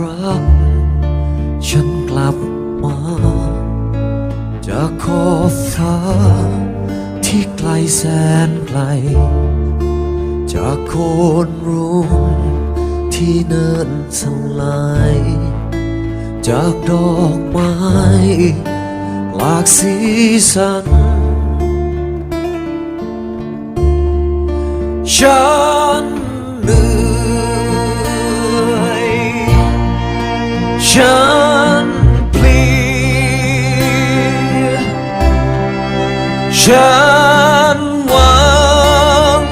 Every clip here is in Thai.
รักฉันกลับมา จากขอบฟ้าที่ไกลแสนไกล จากโคนรุมที่เนินสลาย จากดอกไม้หลากสีสัน ฉันเหนื่อย ฉันเพลียฉันหวัง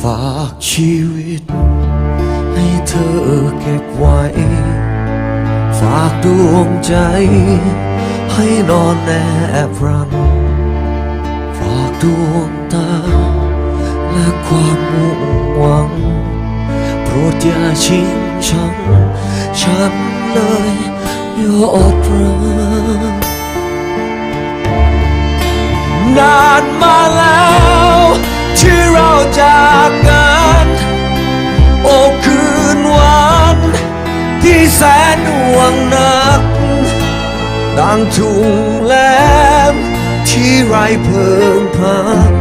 ฝากชีวิต ให้เธอเก็บไว้ ฝากดวงใจ ให้นอนแนบรัน ฝากดวงตา และความมุ่งหวังโปรดอย่าชิง ชังฉันเลยยอดรักนานมาแล้วที่เราจากกันโอ้คืนวันที่แสนหวังนักดังทุ่งแลมที่ไรเพิงพัก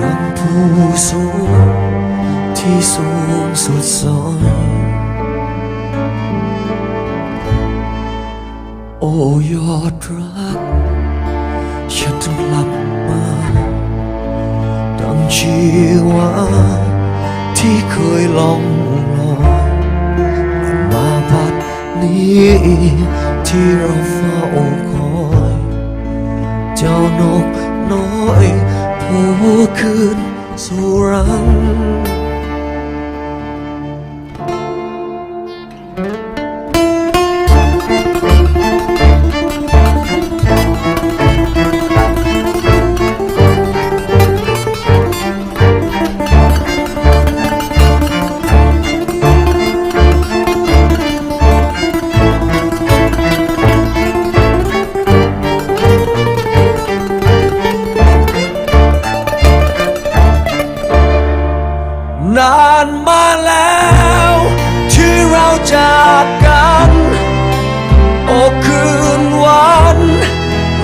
ดังผู้สูง ที่สูงสุดซอยโอ้ยอดรัก ฉันต้องกลับมาดังชีวาที่เคยลองลอยมาบัดนี้ที่เราเฝ้าคอย เจ้านกน้อยผู้คืนสู่รัง นานมาแล้วที่เราจากกันโอ้คืนวัน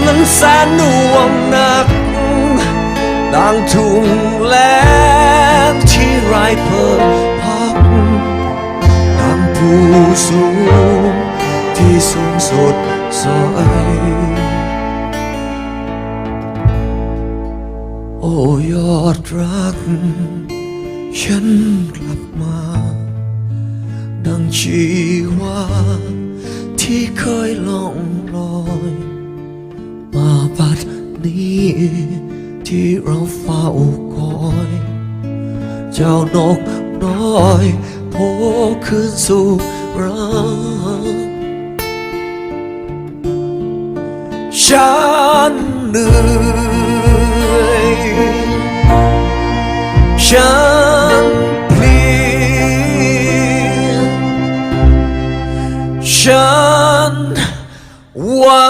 นั้นแสนหน่วงหนักดังทุ่งแล้งที่ไร้เพิ่มพักดังผู้สูงที่สูงสุดซอยโอ้ยอดรัก ฉันกลับมา ดังชีวาที่เคยล่องลอยมาบัดนี้ที่เราเฝ้าคอย เจ้านกน้อยโผล่ขึ้นสู่รังฉันเหนื่อย ฉัน Generation One.